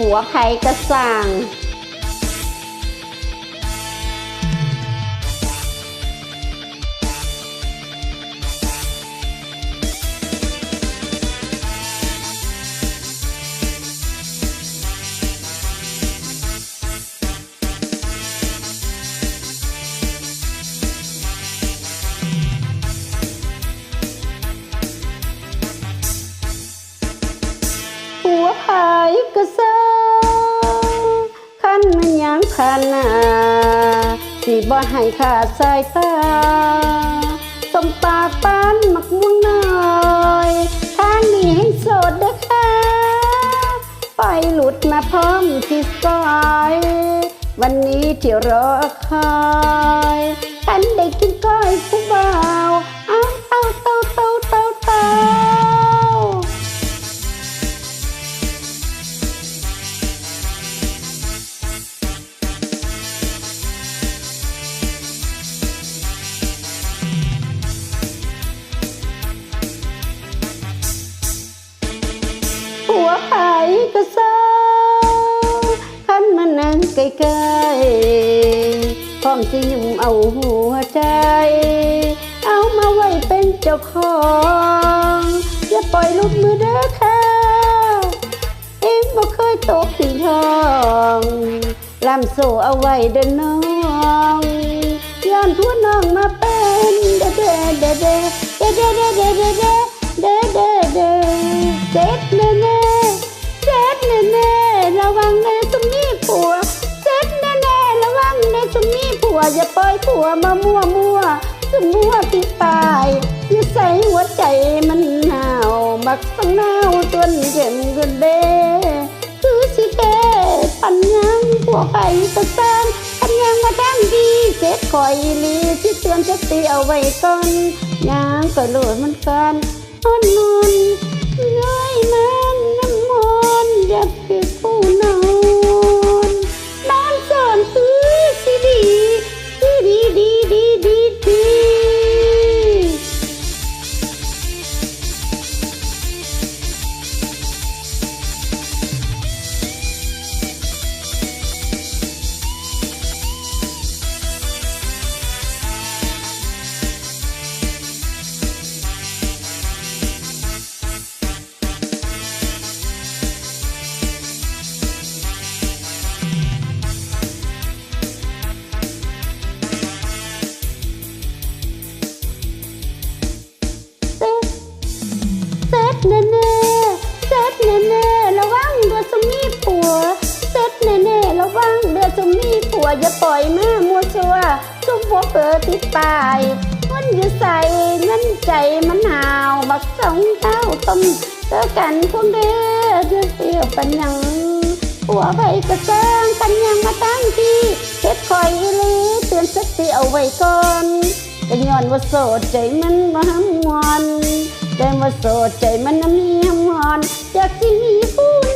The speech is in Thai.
หัวไผกระสั่ง หัวไผ่กระซังขันมันยังขันหนาสิบ่ให้ขาดสายตาสมปาปานมักม่วงน้อยทางนี้ให้โสดเด้อค่ะไปหลุดมาพร้อมที่ซอยวันนี้ที่รอคอยฉันได้กินก้อยผู ใกล้ๆพร้อมสิยุ่มเอาหัวใจ เอามาไว้เป็นเจ้าของ อย่าปล่อยลูกมือเด้อค่ะ เอ็งบ่เคยตกถึงทองลำโซเอาไว้เดินน้องย้อนทั่วน้องมาเป็นเด้อเด้อเด้อเด้อเด้อเด้ อย่าปล่อยผัวมามั่วมั่วสมัวที่ตายอย่าใส่หัวใจมันหนาวบักสังหนาวจนเข็มกันเด้คือสิเทปัญญังพวไปตะสร้างปัญญังมาตั้งดีเจ็ดคอยลีที่เตือนจะตีเอาไว้ก่อนยางก็โหลดมันกันอ่อนนอน เน่แน่เซ็ตแน่แน่ระวังเดือดสมีผัวเซ็ตแน่แน่ระวังเดือดสมีผัวอย่าปล่อยแม่มัวชัวซุปหัวเปิดติดตายมันอยู่ใส่เงินใจมันหาวบักสองเต้าต้มเจอกันพวกเด้อเดือดเสียวปัญญังหัวไปกระเจิงปัญญังมาตั้งที่เฮ็ดคอยอีลีเตือนสติเอาไว้ก่อนก็ย้อนว่าโสดใจมันมาหำมวน แต่ว่าโสดใจมันน่ะมีหมอนอยากที่มีผู้